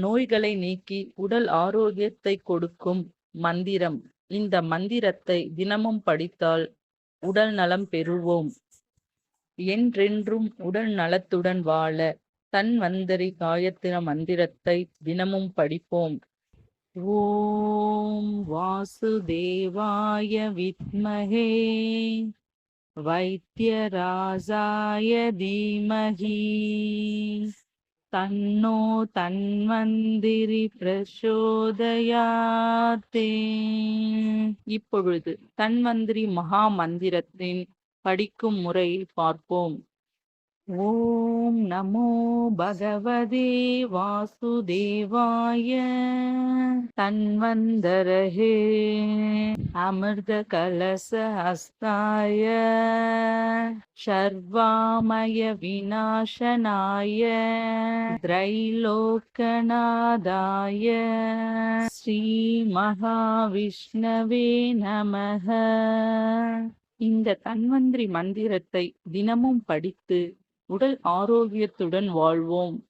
நோய்களை நீக்கி உடல் ஆரோக்கியத்தை கொடுக்கும் மந்திரம். இந்த மந்திரத்தை தினமும் படித்தால் உடல் நலம் பெறுவோம். என்றென்றும் உடல் நலத்துடன் வாழ தன் வந்தரி காயத்திர மந்திரத்தை தினமும் படிப்போம். ஓம் வாசுதேவாய வித்மகே. வைத்தியராஜாய தீமகி. தன்னோ தன்வந்திரி பிரசோதயாத்தே. இப்பொழுது தன்வந்திரி மகா மந்திரத்தின் படிக்கும் முறையை பார்ப்போம். ஓம் நமோ பகவதே வாசுதேவாய. தன்வந்தரஹே. அமிர்த கலச ஹஸ்தாய சர்வாமய விநாசனாய திரைலோக்கநாதாய ஸ்ரீ மகாவிஷ்ணவே நமக. இந்த தன்வந்திரி மந்திரத்தை தினமும் படித்து உடல் ஆரோக்கியத்துடன் வாழ்வோம்.